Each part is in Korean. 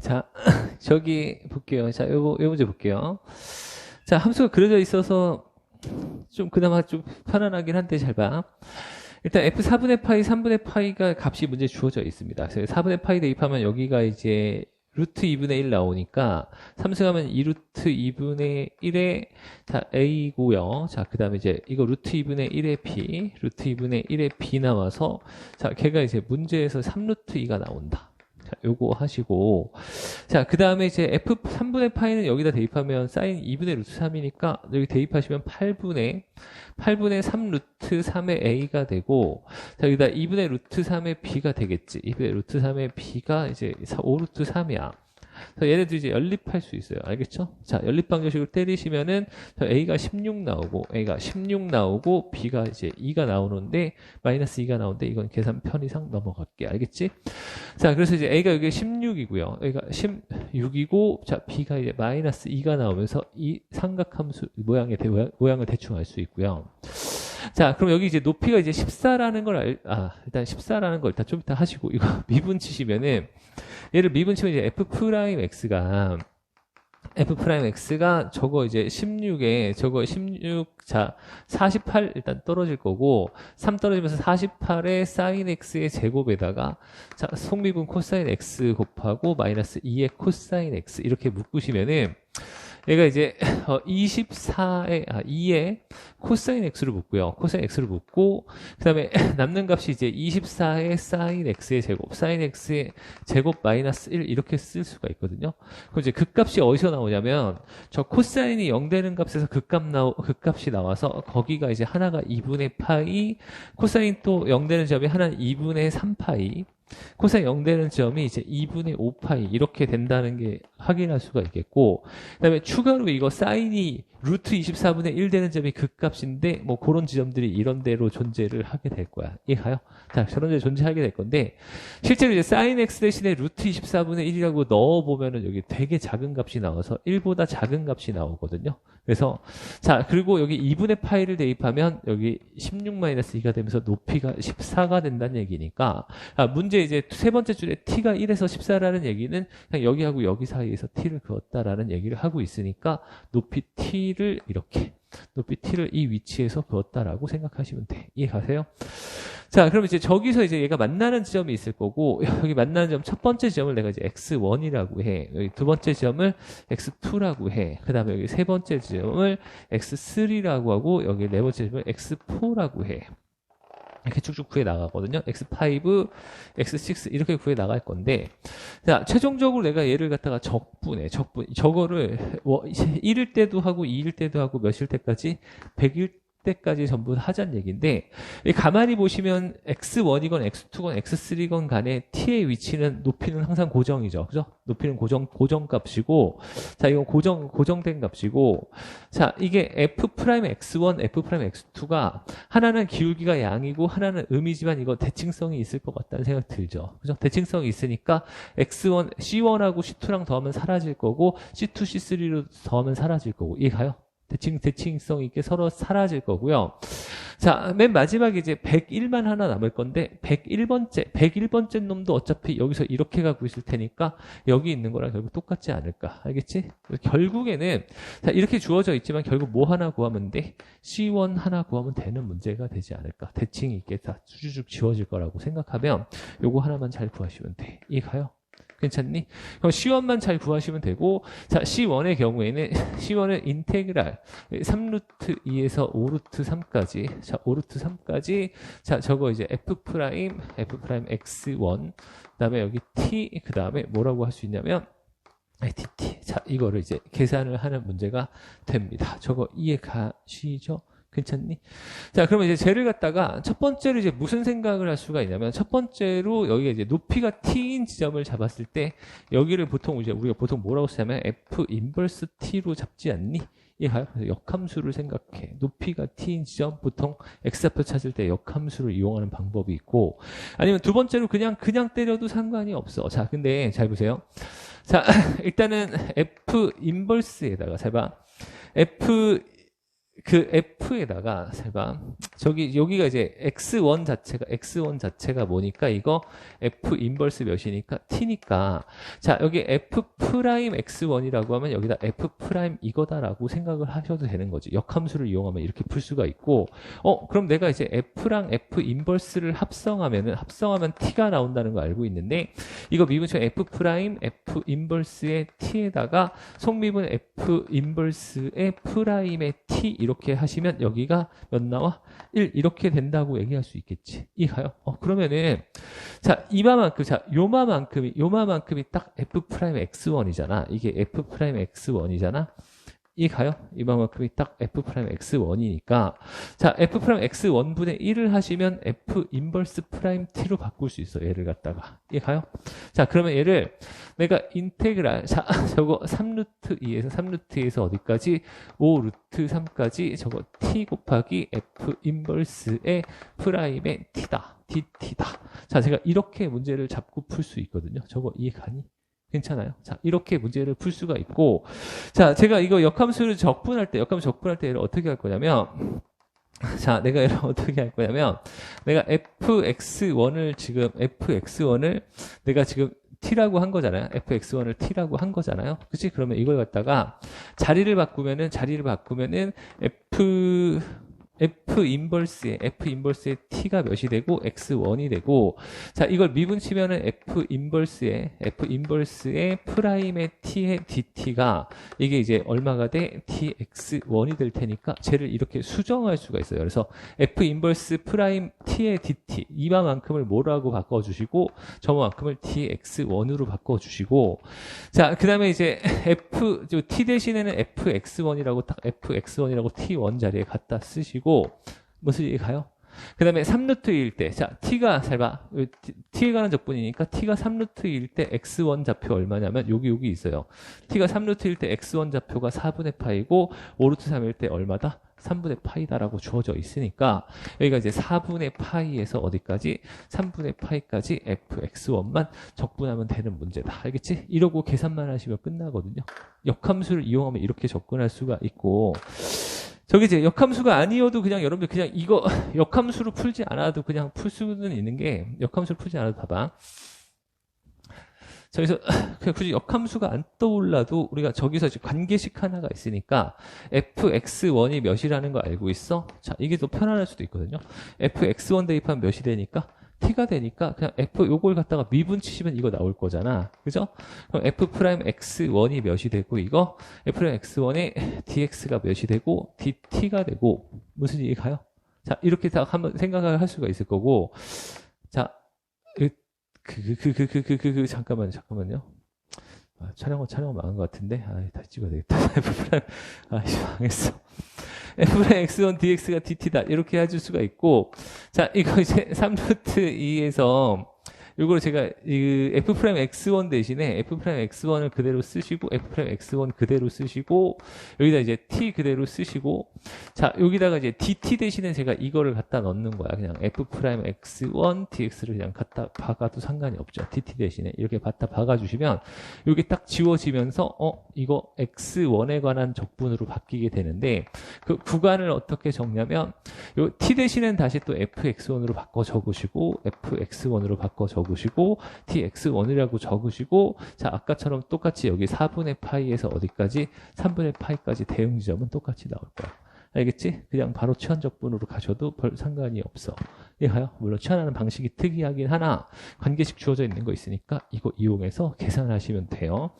자, 저기 볼게요. 자, 요거, 요 문제 볼게요. 자, 함수가 그려져 있어서 좀 그나마 좀 편안하긴 한데 잘 봐. 일단 f 4분의 파이, 3분의 파이가 값이 문제 주어져 있습니다. 그래서 4분의 파이 대입하면 여기가 이제 루트 2분의 1 나오니까 삼승하면 2루트 2분의 1의 자 a고요. 자 그 다음에 이제 이거 루트 2분의 1의 b, 루트 2분의 1의 b 나와서 자 걔가 이제 문제에서 3루트 2가 나온다. 자, 요거 하시고. 자 그 다음에 이제 f 3분의 파이는 여기다 대입하면 사인 2분의 루트 3이니까 여기 대입하시면 8분의 8분의 3 루트 3의 a가 되고 자 여기다 2분의 루트 3의 b가 되겠지. 2분의 루트 3의 b가 이제 5 루트 3이야 그래서 얘네들이 이제 연립할 수 있어요. 알겠죠? 자 연립 방정식을 때리시면은 a가 16 나오고 a가 16 나오고 b가 이제 2가 나오는데 마이너스 2가 나오는데 이건 계산 편의상 넘어갈게. 알겠지? 자 그래서 이제 a가 여기 16이고요. A가 16이고 자 b가 이제 마이너스 2가 나오면서 이 삼각함수 모양의 대, 모양을 대충 알 수 있고요 자, 그럼 여기 이제 높이가 이제 14라는 걸 알, 아, 일단 14라는 걸 일단 좀 이따 하시고, 이거 미분 치시면은, 얘를 미분 치면 이제 f 프라임 x가, f 프라임 x가 저거 이제 16에, 저거 16, 자, 48 일단 떨어질 거고, 3 떨어지면서 48에 사인 x의 제곱에다가, 자, 속미분 코사인 x 곱하고 마이너스 2의 코사인 x 이렇게 묶으시면은, 얘가 이제 24에 아 2에 코사인 x를 묶고요. 코사인 x를 묶고 그다음에 남는 값이 이제 24의 사인 x의 제곱, 사인 x의 제곱 마이너스 1 이렇게 쓸 수가 있거든요. 그럼 이제 그 값이 어디서 나오냐면 저 코사인이 0 되는 값에서 그값 나오 그 값이 나와서 거기가 이제 하나가 2분의 파이, 코사인 또 0 되는 점이 하나는 2분의 3파이 코사인 0 되는 점이 이제 2분의 5파이 이렇게 된다는 게 확인할 수가 있겠고 그다음에 추가로 이거 사인이 루트 24분의 1 되는 점이 그 값인데 뭐 그런 지점들이 이런 대로 존재를 하게 될 거야. 이해가요? 자, 저런 데 존재하게 될 건데 실제로 이제 사인 x 대신에 루트 24분의 1이라고 넣어 보면은 여기 되게 작은 값이 나와서 1보다 작은 값이 나오거든요. 그래서 자, 그리고 여기 2분의 파이를 대입하면 여기 16-2가 되면서 높이가 14가 된다는 얘기니까 아, 문제 이제 세 번째 줄에 t가 1에서 14라는 얘기는 그냥 여기하고 여기 사이에서 t를 그었다라는 얘기를 하고 있으니까 높이 t를 이렇게 높이 t를 이 위치에서 그었다라고 생각하시면 돼. 이해가세요? 자, 그럼 이제 저기서 이제 얘가 만나는 지점이 있을 거고 여기 만나는 점 첫 번째 지점을 내가 이제 x1이라고 해. 여기 두 번째 지점을 x2라고 해. 그다음에 여기 세 번째 지점을 x3라고 하고 여기 네 번째 지점을 x4라고 해. 이렇게 쭉쭉 구해 나가거든요. x5, x6 이렇게 구해 나갈 건데 자 최종적으로 내가 얘를 갖다가 적분해 적분 저거를 1일 때도 하고 2일 때도 하고 몇일 때까지 100일 때까지 전부 하자는 얘기인데 가만히 보시면 x1이건 x2건 x3건 간에 t의 위치는 높이는 항상 고정이죠. 그죠? 높이는 고정 고정값이고 자 이건 고정 고정된 값이고 자 이게 f 프라임 x1, f 프라임 x2가 하나는 기울기가 양이고 하나는 음이지만 이거 대칭성이 있을 것 같다는 생각 들죠. 그죠? 대칭성이 있으니까 x1 c1하고 c2랑 더하면 사라질 거고 c2, c3로 더하면 사라질 거고 이해가요? 대칭, 대칭성 있게 서로 사라질 거고요. 자, 맨 마지막에 이제 101만 하나 남을 건데, 101번째, 101번째 놈도 어차피 여기서 이렇게 가고 있을 테니까, 여기 있는 거랑 결국 똑같지 않을까. 알겠지? 결국에는, 자, 이렇게 주어져 있지만 결국 뭐 하나 구하면 돼? C1 하나 구하면 되는 문제가 되지 않을까. 대칭이 있게 다 쭉쭉 지워질 거라고 생각하면, 요거 하나만 잘 구하시면 돼. 이해가요? 괜찮니? 그럼 C1만 잘 구하시면 되고 자 C1의 경우에는 C1은 인테그랄 3루트 2에서 5루트 3까지 자 5루트 3까지 자 저거 이제 F 프라임 F 프라임 X1 그다음에 여기 T 그다음에 뭐라고 할 수 있냐면 TT 자 이거를 이제 계산을 하는 문제가 됩니다. 저거 이해 가시죠? 괜찮니? 자, 그러면 이제 쟤를 갖다가 첫 번째로 이제 무슨 생각을 할 수가 있냐면 첫 번째로 여기가 이제 높이가 t인 지점을 잡았을 때 여기를 보통 이제 우리가 보통 뭐라고 쓰냐면 f 인버스 t로 잡지 않니? 이해가요? 역함수를 생각해. 높이가 t인 지점 보통 x좌표 찾을 때 역함수를 이용하는 방법이 있고 아니면 두 번째로 그냥 그냥 때려도 상관이 없어. 자, 근데 잘 보세요. 자, 일단은 f 인버스에다가 잘 봐. f 그 F에다가 제가 저기 여기가 이제 X1 자체가 X1 자체가 뭐니까 이거 F 인버스 몇이니까 T니까. 자 여기 F 프라임 X1이라고 하면 여기다 F 프라임 이거다라고 생각을 하셔도 되는 거지. 역함수를 이용하면 이렇게 풀 수가 있고. 어 그럼 내가 이제 F랑 F 인버스를 합성하면은 합성하면 T가 나온다는 거 알고 있는데 이거 미분처럼 F 프라임 F 인버스의 T에다가 속미분 F 인버스의 프라임의 T 이렇게 하시면 여기가 몇 나와? 1 이렇게 된다고 얘기할 수 있겠지. 이가요? 어, 그러면은 자 이마만큼 자 요마만큼이 요마만큼이 딱 f 프라임 x1이잖아. 이게 f 프라임 x1이잖아. 이 가요? 이만큼이 딱 f 프라임 x1이니까. 자 f 프라임 x1 분의 1을 하시면 f 인버스 프라임 t로 바꿀 수 있어 얘를 갖다가. 이 가요? 자 그러면 얘를 내가 인테그랄 자 저거 3루트 2에서 3루트에서 어디까지? 5루트 3까지 저거 t 곱하기 f 인버스의 프라임의 t다. Dt다. 자 제가 이렇게 문제를 잡고 풀 수 있거든요. 저거 이해 가니? 괜찮아요. 자, 이렇게 문제를 풀 수가 있고, 자, 제가 이거 역함수를 적분할 때, 역함수 적분할 때 얘를 어떻게 할 거냐면, 자, 내가 얘를 어떻게 할 거냐면, 내가 fx1을 지금, fx1을 내가 지금 t라고 한 거잖아요. fx1을 t라고 한 거잖아요. 그치? 그러면 이걸 갖다가 자리를 바꾸면은, 자리를 바꾸면은 f, F 인버스에 F 인버스의 T가 몇이 되고 X1이 되고 자 이걸 미분치면은 F 인버스에 F 인버스의 프라임의 T의 DT가 이게 이제 얼마가 돼? TX1이 될 테니까 쟤를 이렇게 수정할 수가 있어요. 그래서 F 인버스 프라임 T의 DT 이만큼을 뭐라고 바꿔 주시고 저만큼을 TX1으로 바꿔 주시고 자 그 다음에 이제 F T 대신에는 FX1이라고 딱 FX1이라고 T1 자리에 갖다 쓰시고 무슨 얘기 가요? 그 다음에 3루트일 때, 자, t가, 잘 봐. t에 가는 적분이니까 t가 3루트일 때 x1 좌표 얼마냐면 여기, 여기 있어요. t가 3루트일 때 x1 좌표가 4분의 파이고 5루트 3일 때 얼마다? 3분의 파이다라고 주어져 있으니까 여기가 이제 4분의 파이에서 어디까지? 3분의 파이까지 fx1만 적분하면 되는 문제다. 알겠지? 이러고 계산만 하시면 끝나거든요. 역함수를 이용하면 이렇게 접근할 수가 있고 저기 이제 역함수가 아니어도 그냥 여러분들 그냥 이거 역함수로 풀지 않아도 그냥 풀 수는 있는 게 역함수로 풀지 않아도 봐봐. 저기서 그냥 굳이 역함수가 안 떠올라도 우리가 저기서 관계식 하나가 있으니까 fx1이 몇이라는 거 알고 있어? 자 이게 더 편안할 수도 있거든요. fx1 대입하면 몇이 되니까 t가 되니까 그냥 f 요걸 갖다가 미분 치시면 이거 나올 거잖아. 그죠? 그럼 f 프라임 x1이 몇이 되고 이거 f 프라임 x1의 dx가 몇이 되고 dt가 되고 무슨 얘기 가요? 자, 이렇게 딱 한번 생각을 할 수가 있을 거고 자, 그 그 그 그 그 그 그 잠깐만요. 잠깐만요. 아, 촬영은 촬영 망한 것 같은데. 아, 다시 찍어야 되겠다. f 프라임 아, 망했어. F의 x1 dx가 dt다. 이렇게 해줄 수가 있고. 자 이거 이제 3루트 2에서 이걸 제가 이 f 프라임 x1 대신에 f 프라임 x1을 그대로 쓰시고 f 프라임 x1 그대로 쓰시고 여기다 이제 t 그대로 쓰시고 자 여기다가 이제 dt 대신에 제가 이거를 갖다 넣는 거야. 그냥 f 프라임 x1 dx를 그냥 갖다 박아도 상관이 없죠. Dt 대신에 이렇게 갖다 박아주시면 여기 딱 지워지면서 어 이거 x1에 관한 적분으로 바뀌게 되는데 그 구간을 어떻게 적냐면 요 t 대신엔 다시 또 fx1으로 바꿔 적으시고 fx1으로 바꿔 적으시고 적으시고 tx1이라고 적으시고 자 아까처럼 똑같이 여기 4분의 파이에서 어디까지 3분의 파이까지 대응 지점은 똑같이 나올 거야. 알겠지? 그냥 바로 치환적분으로 가셔도 별 상관이 없어. 이해가요? 물론 치환하는 방식이 특이하긴 하나 관계식 주어져 있는 거 있으니까 이거 이용해서 계산하시면 돼요.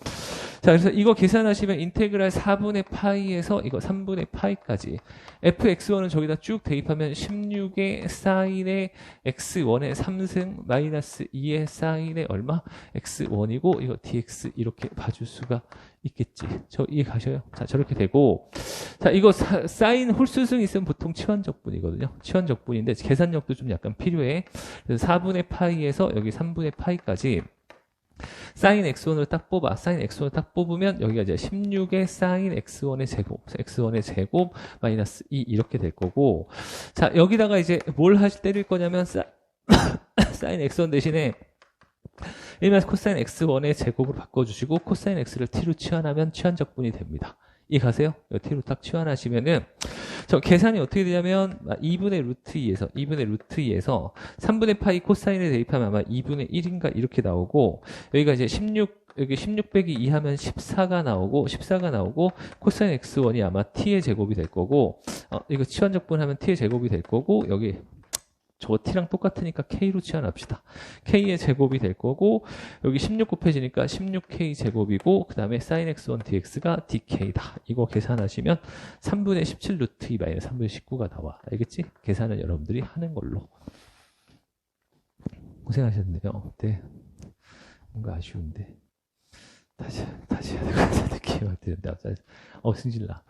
자, 그래서 이거 계산하시면 인테그랄 4분의 파이에서 이거 3분의 파이까지 fx1은 저기다 쭉 대입하면 16의 사인의 x1의 3승 마이너스 2의 사인의 얼마? x1이고 이거 dx 이렇게 봐줄 수가 있겠지. 저 이해 가셔요? 자, 저렇게 되고 자, 이거 사, 사인 홀수승 있으면 보통 치환적분이거든요. 치환적분인데 계산력도 좀 약간 필요해. 그래서 4분의 파이에서 여기 3분의 파이까지 사인 x1을 딱 뽑아. 사인 x1을 딱 뽑으면 여기가 이제 16의 사인 x1의 제곱, x1의 제곱 마이너스 2 이렇게 될 거고 자 여기다가 이제 뭘 하실 때릴 거냐면 사, 사인 x1 대신에 1 코사인 x1의 제곱으로 바꿔주시고 코사인 x를 t로 치환하면 치환적분이 됩니다. 이 가세요? t로 딱 치환하시면은 저 계산이 어떻게 되냐면 2분의 루트 2에서 2분의 루트 2에서 3분의 파이 코사인을 대입하면 아마 2분의 1인가 이렇게 나오고 여기가 이제 16 여기 16 빼기 2 하면 14가 나오고 14가 나오고 코사인 x1이 아마 t의 제곱이 될 거고 어, 이거 치환적분 하면 t의 제곱이 될 거고 여기 저 t랑 똑같으니까 k로 치환합시다. k의 제곱이 될 거고 여기 16 곱해지니까 16k 제곱이고 그 다음에 sin x1 dx가 dk다. 이거 계산하시면 3분의 17 루트 2 마이너스 3분의 19가 나와. 알겠지? 계산은 여러분들이 하는 걸로. 고생하셨네요. 네. 뭔가 아쉬운데. 다시, 다시 해야 될 것 같아. 느낌이 막 드는데. 어, 승질나.